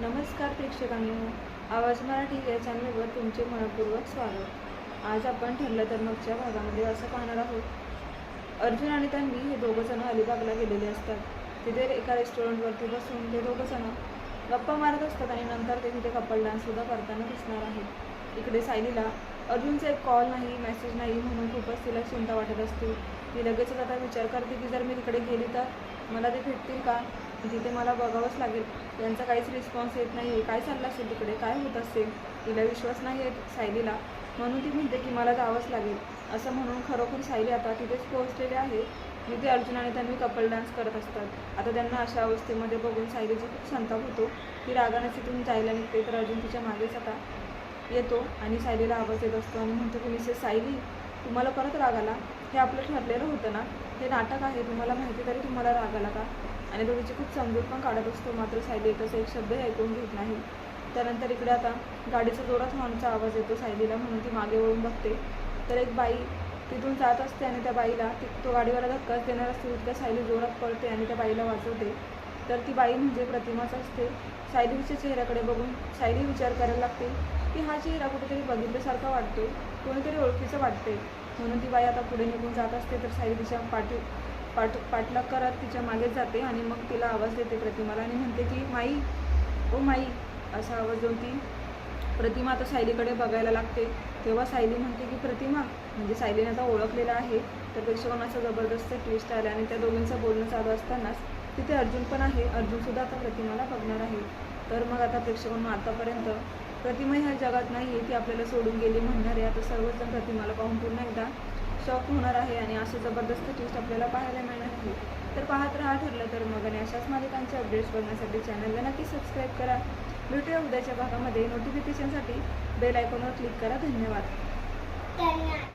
नमस्कार प्रेक्षकांनो आवाज मराठी या चॅनलवर तुमचे मनपूर्वक स्वागत. आज आपण ठरलं तर मगच्या भागामध्ये असं पाहणार आहोत. अर्जुन आणि तन्वी हे दोघं जण अलिबागला गेलेले असतात. तिथे एका रेस्टॉरंटवरती बसून ते दोघं जण गप्पा मारत असतात आणि नंतर ते तिथे कपल डान्ससुद्धा करताना दिसणार आहेत. इकडे सायलीला अर्जुनचा एक कॉल नाही मेसेज नाही म्हणून खूपच तिला चिंता वाटत असते. ती लगेचच आता विचार करते की जर मी तिकडे गेली तर? मला ते भेटतील का? तिथे मला बघावंच लागेल. त्यांचा काहीच रिस्पॉन्स येत नाही आहे काय चाललं असेल तिकडे? काय होत असेल? तिला विश्वास नाही येत सायलीला. म्हणून ती म्हणते की मला जावंच लागेल. असं म्हणून खरोखर सायली आता तिथेच पोहोचलेली आहे. जिथे अर्जुन आणि त्यांनी कपल डान्स करत असतात. आता त्यांना अशा अवस्थेमध्ये बघून सायलीची खूप संताप होतो. ती रागाने तिथून जायला निघते तर अर्जुन तिच्या मागेच आता येतो आणि सायलीला आवाज येत असतो आणि म्हणतो की मिसेस सायली तुम्हाला परत राग आला? हे आपलं ठरलेलं होतं ना? हे नाटक आहे तुम्हाला माहिती तरी तुम्हाला राग आला का? आणि तो तिची खूप समजूत पण काढत असतो मात्र सायली तसं एक शब्दही ऐकून घेत नाही. त्यानंतर इकडे आता गाडीचा जोरात हॉर्नचा आवाज येतो सायलीला म्हणून ती मागे वळून बघते. तर एक बाई तिथून जात असते आणि त्या बाईला ती तो गाडीवाला धक्काच देणार असतो तितक्या सायली जोरात पळते आणि त्या बाईला वाचवते तर ती बाई म्हणजे प्रतिमाच असते. सायलीच्या चेहऱ्याकडे बघून सायली विचार करायला लागते की हा चेहरा कुठेतरी बघितल्यासारखा वाटतो कोणीतरी ओळखीचं वाटते म्हणून ती बाई आता पुढे निघून जात असते तर साई तिच्या पाठी पाठ पाठलाग करत तिच्या मागेच जाते आणि मग तिला आवाज देते प्रतिमाला आणि म्हणते की माई ओ माई असा आवाज देऊन ती प्रतिमा आता सायलीकडे बघायला लागते. तेव्हा सायली म्हणते की प्रतिमा म्हणजे सायलीने आता ओळखलेला आहे तर प्रेक्षकांना असं जबरदस्त ट्विस्ट आलं आणि त्या दोघींचं बोलणं चालू असतानाच तिथे अर्जुन पण आहे. अर्जुनसुद्धा आता प्रतिमाला बघणार आहे. तर मग आता प्रेक्षकांना आतापर्यंत प्रतिमा ह्या जगात नाही आहे ती आपल्याला सोडून गेली म्हणणार आहे आता सर्वजण प्रतिमाला पाहून पुन्हा एकदा शॉक होणार आहे आणि असं जबरदस्त ट्विस्ट आपल्याला पाहायला मिळणार आहे. तर पाहत राहा ठरलं तर मग आणि अशाच मालिकांचे अपडेट्स बघण्यासाठी चॅनलला नक्की सबस्क्राईब करा. भेटूया उद्याच्या भागामध्ये. नोटिफिकेशनसाठी बेल आयकॉनवर क्लिक करा. धन्यवाद.